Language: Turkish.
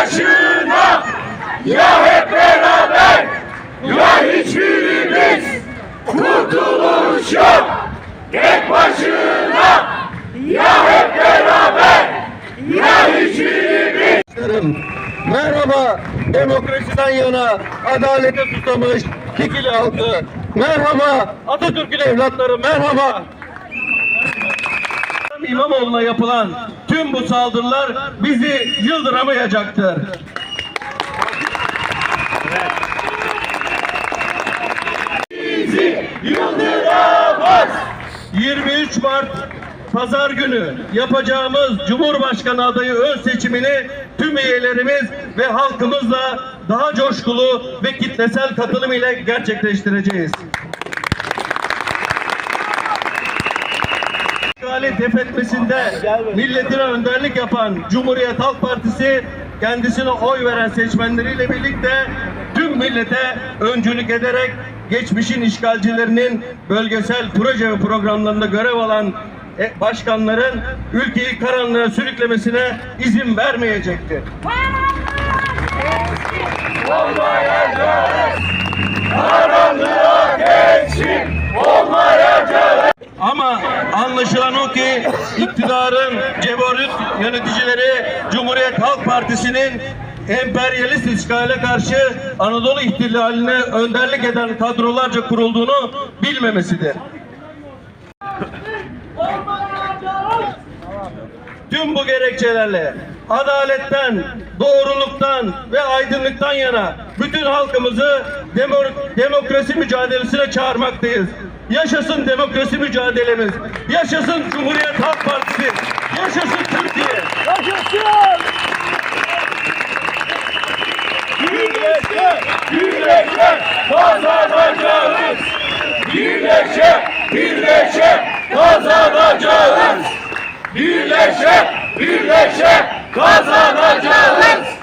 başına ya hep beraber ya hiçbirimiz kurtuluş yok. Tek başına ya hep beraber ya hiçbirimiz. Merhaba demokrasiden yana adalete susamış Kikili halkı. Merhaba Atatürk'ün evlatları merhaba. İmamoğlu'na yapılan tüm bu saldırılar bizi yıldıramayacaktır. Yıldıramaz. 23 Mart Pazar günü yapacağımız Cumhurbaşkanı adayı ön seçimini tüm üyelerimiz ve halkımızla daha coşkulu ve kitlesel katılım ile gerçekleştireceğiz. İşgali def etmesinde milletine önderlik yapan Cumhuriyet Halk Partisi kendisine oy veren seçmenleriyle birlikte tüm millete öncülük ederek geçmişin işgalcilerinin bölgesel proje ve programlarında görev alan e, başkanların ülkeyi karanlığa sürüklemesine izin vermeyecektir. Anlaşılan o ki iktidarın ceborut yöneticileri Cumhuriyet Halk Partisi'nin emperyalist işgale karşı Anadolu ihtilaline önderlik eden kadrolarca kurulduğunu bilmemesidir. Tüm bu gerekçelerle adaletten, doğruluktan ve aydınlıktan yana bütün halkımızı demo- demokrasi mücadelesine çağırmaktayız. Yaşasın demokrasi mücadelemiz. Yaşasın Cumhuriyet Halk Partisi. Yaşasın Türkiye. Birleşe, birleşe kazanacağız. Birleşe, birleşe kazanacağız. Birleşe, birleşe kazanacağız.